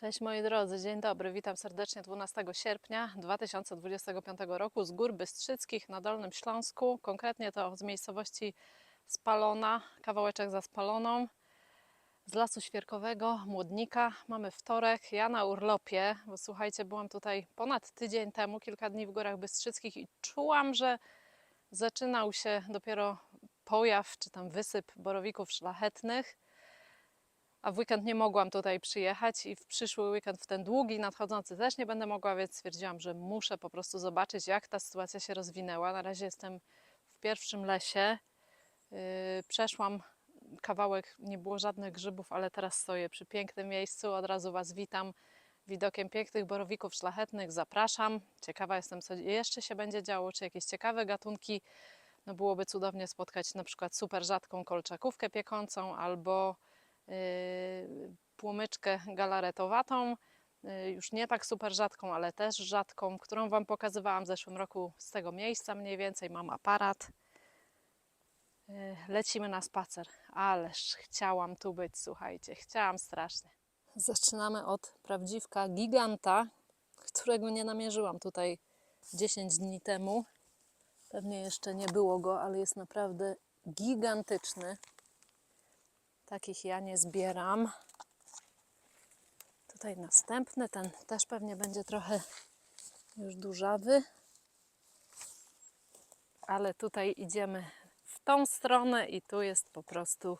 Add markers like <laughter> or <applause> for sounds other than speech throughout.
Cześć moi drodzy, dzień dobry. Witam serdecznie 12 sierpnia 2025 roku z Gór Bystrzyckich na Dolnym Śląsku. Konkretnie to z miejscowości Spalona, kawałeczek za Spaloną, z Lasu Świerkowego, Młodnika. Mamy wtorek, ja na urlopie, bo słuchajcie, byłam tutaj ponad tydzień temu, kilka dni w Górach Bystrzyckich i czułam, że zaczynał się dopiero pojaw, czy tam wysyp borowików szlachetnych a w weekend nie mogłam tutaj przyjechać i w przyszły weekend, w ten długi, nadchodzący też nie będę mogła, więc stwierdziłam, że muszę po prostu zobaczyć, jak ta sytuacja się rozwinęła. Na razie jestem w pierwszym lesie. Yy, przeszłam kawałek, nie było żadnych grzybów, ale teraz stoję przy pięknym miejscu. Od razu Was witam widokiem pięknych borowików szlachetnych. Zapraszam. Ciekawa jestem, co jeszcze się będzie działo, czy jakieś ciekawe gatunki. No byłoby cudownie spotkać na przykład super rzadką kolczakówkę piekącą albo płomyczkę galaretowatą, yy, już nie tak super rzadką, ale też rzadką, którą Wam pokazywałam w zeszłym roku z tego miejsca mniej więcej. Mam aparat. Yy, Lecimy na spacer. Ależ chciałam tu być, słuchajcie, chciałam strasznie. Zaczynamy od prawdziwka giganta, którego nie namierzyłam tutaj 10 dni temu. Pewnie jeszcze nie było go, ale jest naprawdę gigantyczny. Takich ja nie zbieram. Tutaj następny, ten też pewnie będzie trochę już dużawy. Ale tutaj idziemy w tą stronę i tu jest po prostu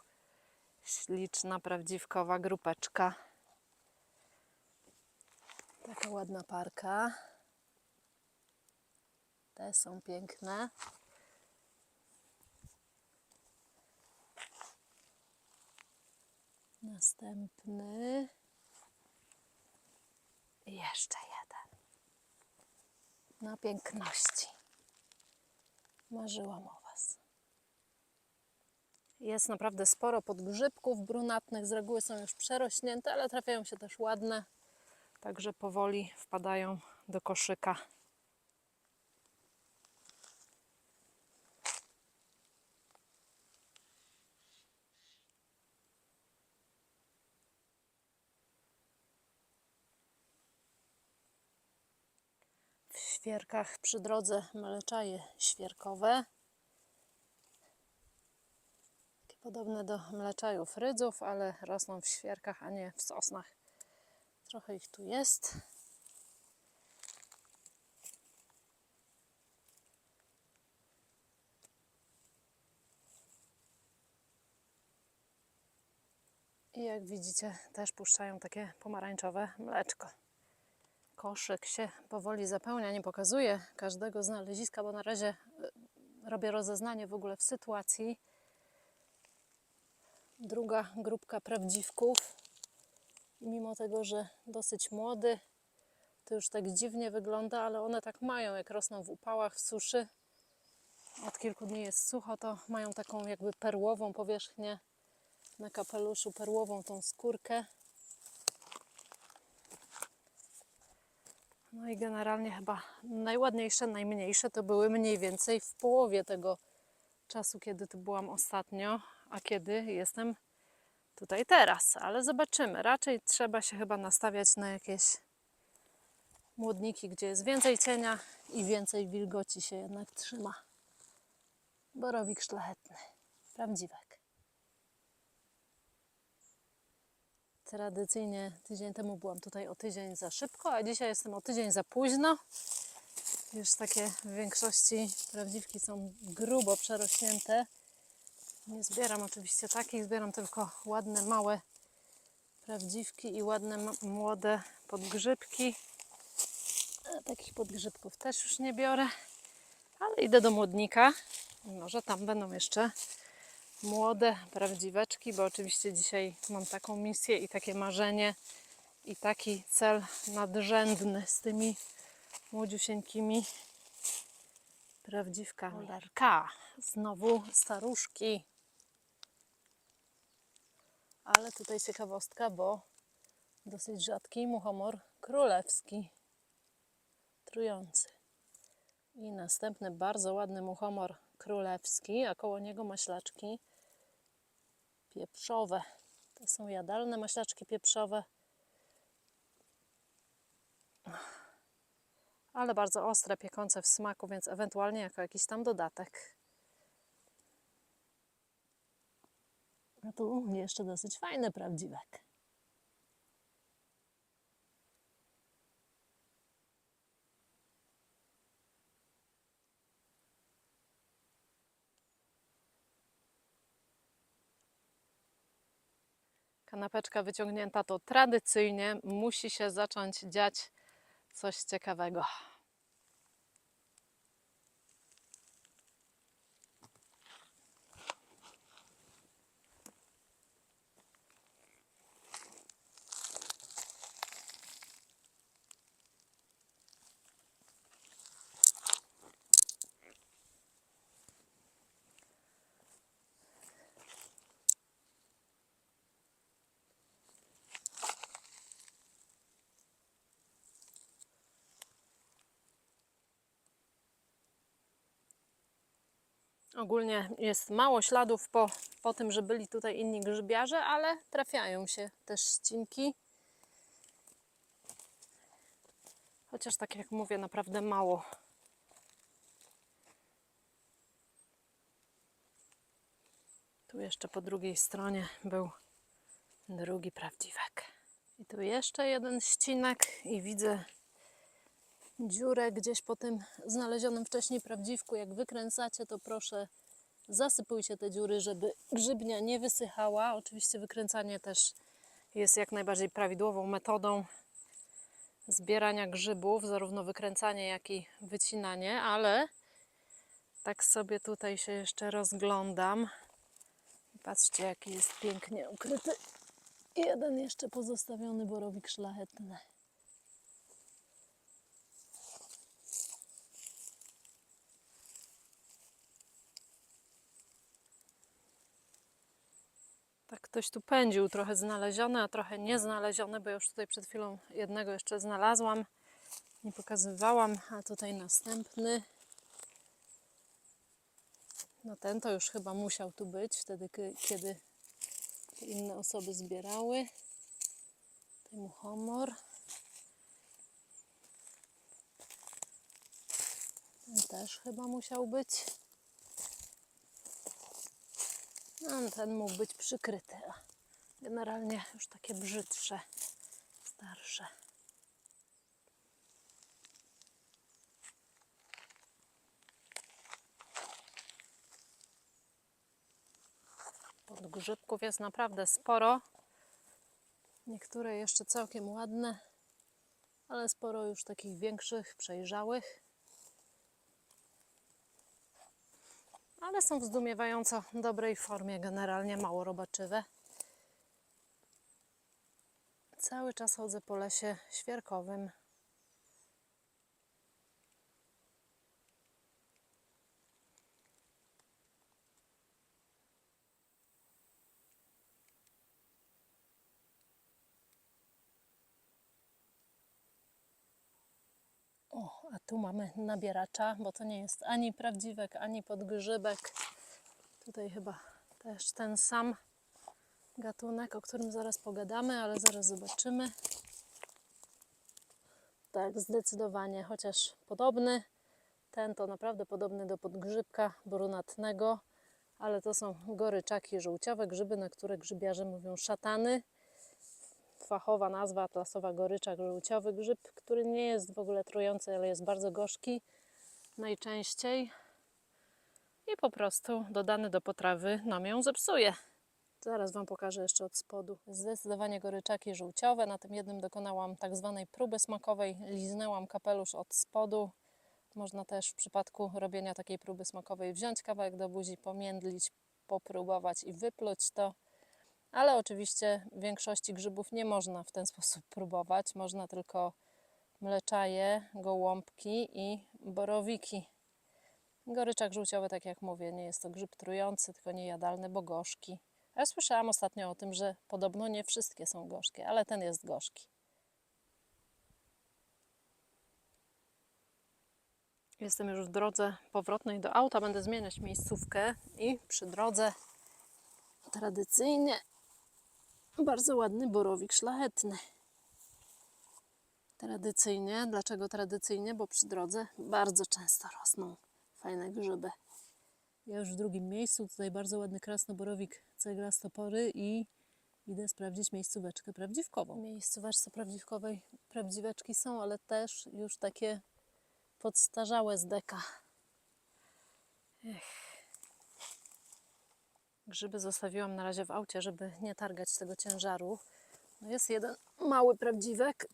śliczna, prawdziwkowa grupeczka. Taka ładna parka. Te są piękne. Następny. I jeszcze jeden. Na piękności. Marzyłam o Was. Jest naprawdę sporo podgrzybków brunatnych. Z reguły są już przerośnięte, ale trafiają się też ładne. Także powoli wpadają do koszyka. w świerkach przy drodze mleczaje świerkowe. Takie podobne do mleczajów rydzów, ale rosną w świerkach, a nie w sosnach. Trochę ich tu jest. I jak widzicie, też puszczają takie pomarańczowe mleczko koszyk się powoli zapełnia. Nie pokazuję każdego znaleziska, bo na razie e, robię rozeznanie w ogóle w sytuacji. Druga grupka prawdziwków. I mimo tego, że dosyć młody, to już tak dziwnie wygląda, ale one tak mają, jak rosną w upałach, w suszy. Od kilku dni jest sucho, to mają taką jakby perłową powierzchnię na kapeluszu, perłową tą skórkę. No i generalnie chyba najładniejsze, najmniejsze to były mniej więcej w połowie tego czasu, kiedy tu byłam ostatnio, a kiedy jestem tutaj teraz. Ale zobaczymy. Raczej trzeba się chyba nastawiać na jakieś młodniki, gdzie jest więcej cienia i więcej wilgoci się jednak trzyma. Borowik szlachetny. Prawdziwek. Tradycyjnie tydzień temu byłam tutaj o tydzień za szybko, a dzisiaj jestem o tydzień za późno. Już takie w większości prawdziwki są grubo przerośnięte. Nie zbieram oczywiście takich, zbieram tylko ładne, małe prawdziwki i ładne, młode podgrzybki. A takich podgrzybków też już nie biorę, ale idę do młodnika. Może tam będą jeszcze młode prawdziweczki, bo oczywiście dzisiaj mam taką misję i takie marzenie i taki cel nadrzędny z tymi młodziusieńkimi prawdziwkami. Larka, znowu staruszki. Ale tutaj ciekawostka, bo dosyć rzadki muchomor królewski, trujący. I następny bardzo ładny muchomor królewski, a koło niego maślaczki pieprzowe. To są jadalne maślaczki pieprzowe. Ale bardzo ostre, piekące w smaku, więc ewentualnie jako jakiś tam dodatek. A tu jeszcze dosyć fajny prawdziwek. Kanapeczka wyciągnięta to tradycyjnie musi się zacząć dziać coś ciekawego. Ogólnie jest mało śladów po, po tym, że byli tutaj inni grzybiarze, ale trafiają się też ścinki. Chociaż tak jak mówię, naprawdę mało. Tu jeszcze po drugiej stronie był drugi prawdziwek. I tu jeszcze jeden ścinek i widzę dziurę gdzieś po tym znalezionym wcześniej prawdziwku. Jak wykręcacie, to proszę zasypujcie te dziury, żeby grzybnia nie wysychała. Oczywiście wykręcanie też jest jak najbardziej prawidłową metodą zbierania grzybów, zarówno wykręcanie, jak i wycinanie, ale tak sobie tutaj się jeszcze rozglądam. Patrzcie, jaki jest pięknie ukryty jeden jeszcze pozostawiony borowik szlachetny. Tak ktoś tu pędził, trochę znaleziony, a trochę nieznaleziony, bo już tutaj przed chwilą jednego jeszcze znalazłam. Nie pokazywałam, a tutaj następny. No ten to już chyba musiał tu być, wtedy kiedy inne osoby zbierały. Tutaj muchomor. Ten też chyba musiał być. No, ten mógł być przykryty. Generalnie już takie brzydsze, starsze. Podgrzybków jest naprawdę sporo. Niektóre jeszcze całkiem ładne, ale sporo już takich większych, przejrzałych. Ale są w zdumiewająco dobrej formie, generalnie mało robaczywe. Cały czas chodzę po lesie świerkowym. O, a tu mamy nabieracza, bo to nie jest ani prawdziwek, ani podgrzybek. Tutaj chyba też ten sam gatunek, o którym zaraz pogadamy, ale zaraz zobaczymy. Tak, zdecydowanie, chociaż podobny. Ten to naprawdę podobny do podgrzybka brunatnego, ale to są goryczaki żółciowe, grzyby, na które grzybiarze mówią szatany fachowa nazwa atlasowa goryczak żółciowy. Grzyb, który nie jest w ogóle trujący, ale jest bardzo gorzki najczęściej. I po prostu dodany do potrawy nam ją zepsuje. Zaraz Wam pokażę jeszcze od spodu. Zdecydowanie goryczaki żółciowe. Na tym jednym dokonałam tak zwanej próby smakowej. Liznęłam kapelusz od spodu. Można też w przypadku robienia takiej próby smakowej wziąć kawałek do buzi, pomiędlić, popróbować i wypluć to. Ale oczywiście większości grzybów nie można w ten <laughs> sposób próbować. Można tylko mleczaje, gołąbki i borowiki. Goryczak żółciowy, tak jak mówię, nie jest to grzyb trujący, tylko niejadalny, bo gorzki. Ja słyszałam ostatnio o tym, że podobno nie wszystkie są gorzkie, ale ten jest gorzki. Jestem już w drodze powrotnej do auta. Będę zmieniać miejscówkę i przy drodze tradycyjnie bardzo ładny borowik szlachetny. Tradycyjnie. Dlaczego tradycyjnie? Bo przy drodze bardzo często rosną fajne grzyby. Ja już w drugim miejscu, tutaj bardzo ładny krasnoborowik ceglastopory i idę sprawdzić miejscóweczkę prawdziwkową. Miejscóweczce prawdziwkowej prawdziweczki są, ale też już takie podstarzałe z deka. Ech. Grzyby zostawiłam na razie w aucie, żeby nie targać tego ciężaru. No jest jeden mały prawdziwek,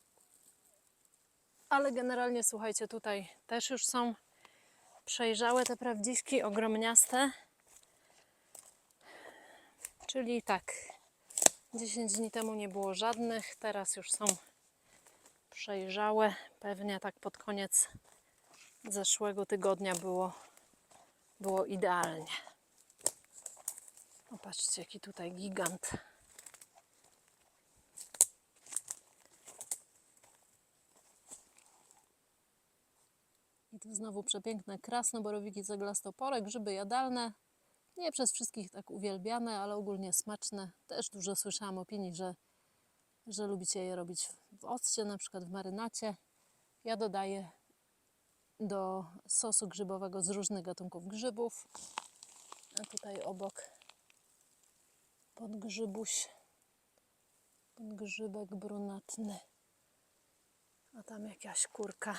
ale generalnie słuchajcie, tutaj też już są przejrzałe te prawdziwki, ogromniaste. Czyli tak, 10 dni temu nie było żadnych, teraz już są przejrzałe. Pewnie tak pod koniec zeszłego tygodnia było, było idealnie. Popatrzcie, jaki tutaj gigant. I tu znowu przepiękne krasnoborowiki ceglastoporek, grzyby jadalne. Nie przez wszystkich tak uwielbiane, ale ogólnie smaczne. Też dużo słyszałam opinii, że, że lubicie je robić w occie, na przykład w marynacie. Ja dodaję do sosu grzybowego z różnych gatunków grzybów. A tutaj obok podgrzybuś, podgrzybek brunatny. A tam jakaś kurka.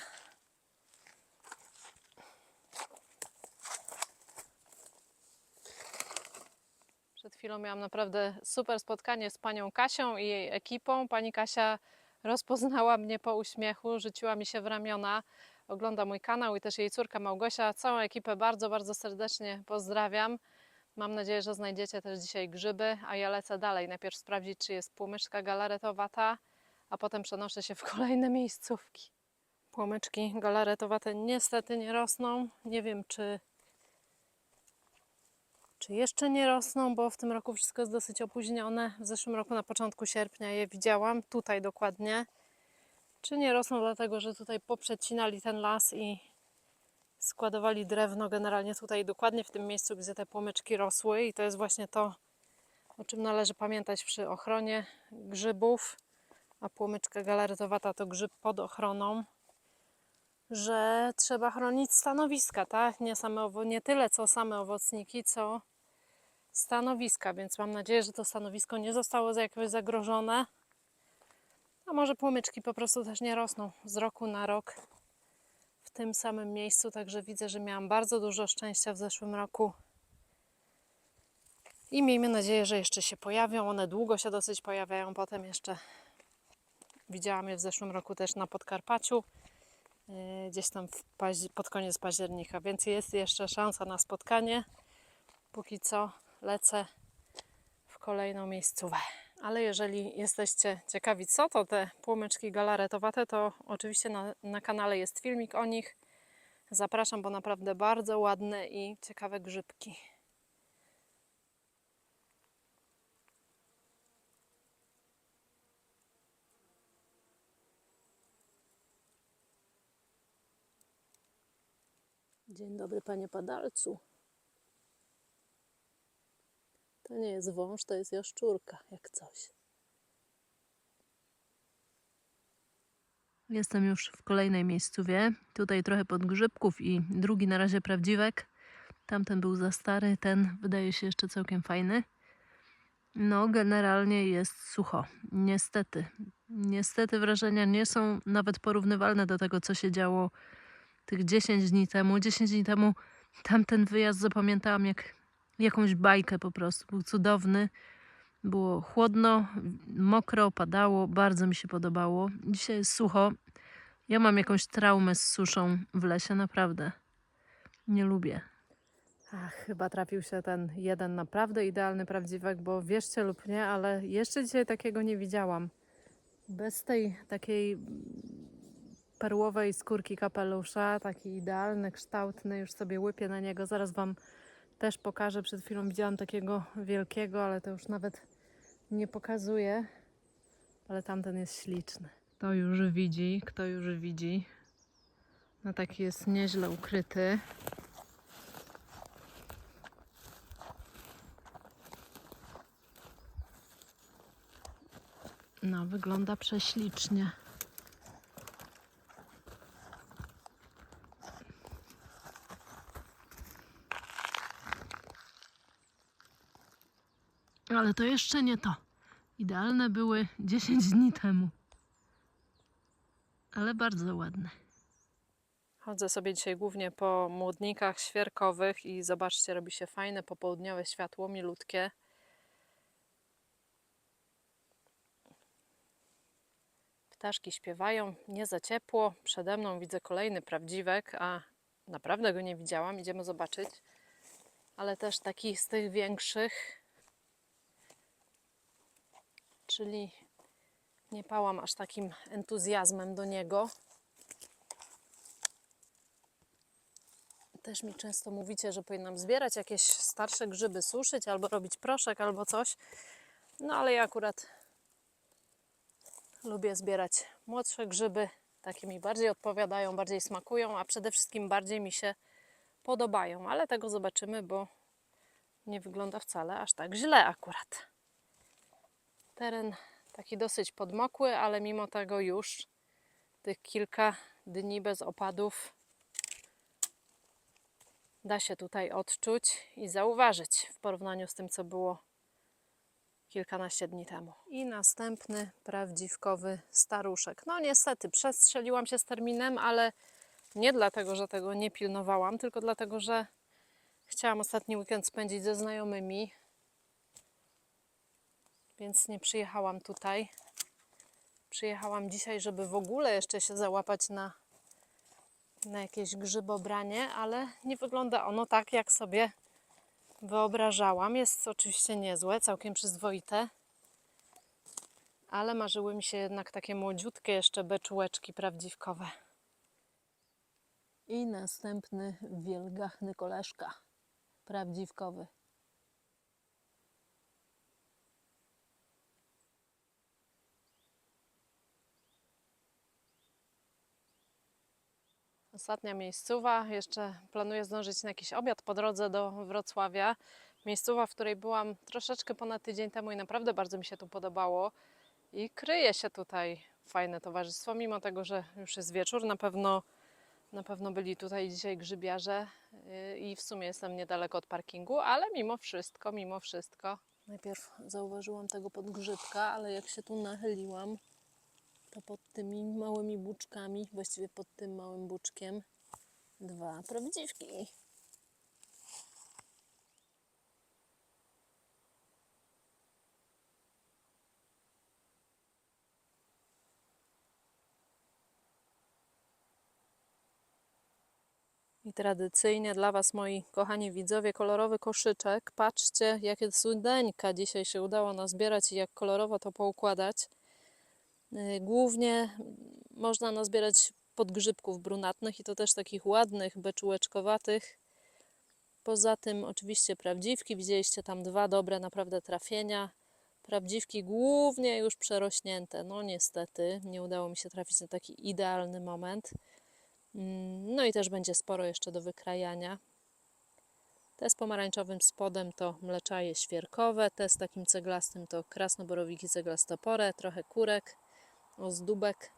Przed chwilą miałam naprawdę super spotkanie z panią Kasią i jej ekipą. Pani Kasia rozpoznała mnie po uśmiechu, rzuciła mi się w ramiona, ogląda mój kanał i też jej córka Małgosia. Całą ekipę bardzo, bardzo serdecznie pozdrawiam. Mam nadzieję, że znajdziecie też dzisiaj grzyby, a ja lecę dalej. Najpierw sprawdzić, czy jest płomyczka galaretowata, a potem przenoszę się w <laughs> kolejne miejscówki. Płomyczki galaretowate niestety nie rosną. Nie wiem, czy czy jeszcze nie rosną, bo w tym roku wszystko jest dosyć opóźnione. W zeszłym roku na początku sierpnia je widziałam, tutaj dokładnie. Czy nie rosną dlatego, że tutaj poprzecinali ten las i składowali drewno generalnie tutaj dokładnie w tym miejscu, gdzie te płomyczki rosły i to jest właśnie to, o czym należy pamiętać przy ochronie grzybów, a płomyczka galaretowata to grzyb pod ochroną, że trzeba chronić stanowiska, tak? Nie, same nie tyle co same owocniki, co stanowiska, więc mam nadzieję, że to stanowisko nie zostało za jakoś zagrożone. A może płomyczki po prostu też nie rosną z roku na rok tym samym miejscu, także widzę, że miałam bardzo dużo szczęścia w zeszłym roku. I miejmy nadzieję, że jeszcze się pojawią. One długo się dosyć pojawiają. Potem jeszcze widziałam je w zeszłym roku też na Podkarpaciu, yy, gdzieś tam pod koniec października, więc jest jeszcze szansa na spotkanie. Póki co lecę w kolejną miejscówę. Ale jeżeli jesteście ciekawi, co to te płomyczki galaretowate, to oczywiście na, na kanale jest filmik o nich. Zapraszam, bo naprawdę bardzo ładne i ciekawe grzybki. Dzień dobry, panie padalcu. To nie jest wąż, to jest jaszczurka, jak coś. Jestem już w kolejnej miejscówie. Tutaj trochę podgrzybków i drugi na razie prawdziwek. Tamten był za stary, ten wydaje się jeszcze całkiem fajny. No, generalnie jest sucho. Niestety. Niestety wrażenia nie są nawet porównywalne do tego, co się działo tych 10 dni temu. 10 dni temu tamten wyjazd zapamiętałam jak jakąś bajkę po prostu. Był cudowny. Było chłodno, mokro, padało, bardzo mi się podobało. Dzisiaj jest sucho. Ja mam jakąś traumę z suszą w lesie, naprawdę. Nie lubię. Ach, chyba trafił się ten jeden naprawdę idealny prawdziwek, bo wierzcie lub nie, ale jeszcze dzisiaj takiego nie widziałam. Bez tej takiej perłowej skórki kapelusza, taki idealny, kształtny, już sobie łypię na niego. Zaraz Wam też pokażę. Przed chwilą widziałam takiego wielkiego, ale to już nawet nie pokazuję. Ale tamten jest śliczny. Kto już widzi, kto już widzi. No taki jest nieźle ukryty. No, wygląda prześlicznie. Ale to jeszcze nie to. Idealne były 10 dni temu. Ale bardzo ładne. Chodzę sobie dzisiaj głównie po młodnikach świerkowych i zobaczcie, robi się fajne popołudniowe światło, milutkie. Ptaszki śpiewają, nie za ciepło. Przede mną widzę kolejny prawdziwek, a naprawdę go nie widziałam. Idziemy zobaczyć. Ale też taki z tych większych. Czyli nie pałam aż takim entuzjazmem do niego. Też mi często mówicie, że powinnam zbierać jakieś starsze grzyby, suszyć albo robić proszek albo coś. No ale ja akurat lubię zbierać młodsze grzyby. Takie mi bardziej odpowiadają, bardziej smakują, a przede wszystkim bardziej mi się podobają. Ale tego zobaczymy, bo nie wygląda wcale aż tak źle akurat. Teren taki dosyć podmokły, ale mimo tego już tych kilka dni bez opadów da się tutaj odczuć i zauważyć w porównaniu z tym, co było kilkanaście dni temu. I następny prawdziwkowy staruszek. No niestety, przestrzeliłam się z terminem, ale nie dlatego, że tego nie pilnowałam, tylko dlatego, że chciałam ostatni weekend spędzić ze znajomymi, więc nie przyjechałam tutaj. Przyjechałam dzisiaj, żeby w ogóle jeszcze się załapać na, na jakieś grzybobranie, ale nie wygląda ono tak, jak sobie wyobrażałam. Jest oczywiście niezłe, całkiem przyzwoite, ale marzyły mi się jednak takie młodziutkie jeszcze beczułeczki prawdziwkowe. I następny wielgachny koleżka prawdziwkowy. Ostatnia miejscowa. Jeszcze planuję zdążyć na jakiś obiad po drodze do Wrocławia. Miejscowa, w której byłam troszeczkę ponad tydzień temu i naprawdę bardzo mi się tu podobało. I kryje się tutaj fajne towarzystwo, mimo tego, że już jest wieczór. Na pewno, na pewno byli tutaj dzisiaj grzybiarze yy, i w sumie jestem niedaleko od parkingu, ale mimo wszystko, mimo wszystko. Najpierw zauważyłam tego podgrzybka, ale jak się tu nachyliłam, to pod tymi małymi buczkami, właściwie pod tym małym buczkiem, dwa prawdziwki. I tradycyjnie dla Was, moi kochani widzowie, kolorowy koszyczek. Patrzcie, jakie cudeńka dzisiaj się udało nazbierać i jak kolorowo to poukładać. Y, Głównie można nazbierać podgrzybków brunatnych i to też takich ładnych, beczułeczkowatych. Poza tym oczywiście prawdziwki, widzieliście tam dwa dobre naprawdę trafienia. Prawdziwki głównie już przerośnięte. No niestety, nie udało mi się trafić na taki idealny moment. Mm, No i też będzie sporo jeszcze do wykrajania. Te z pomarańczowym spodem to mleczaje świerkowe, te z takim ceglastym to krasnoborowiki ceglastopore, trochę kurek, ozdóbek.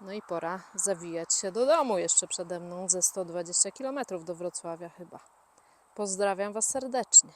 No i pora zawijać się do domu jeszcze przede mną ze 120 km do Wrocławia chyba. Pozdrawiam Was serdecznie.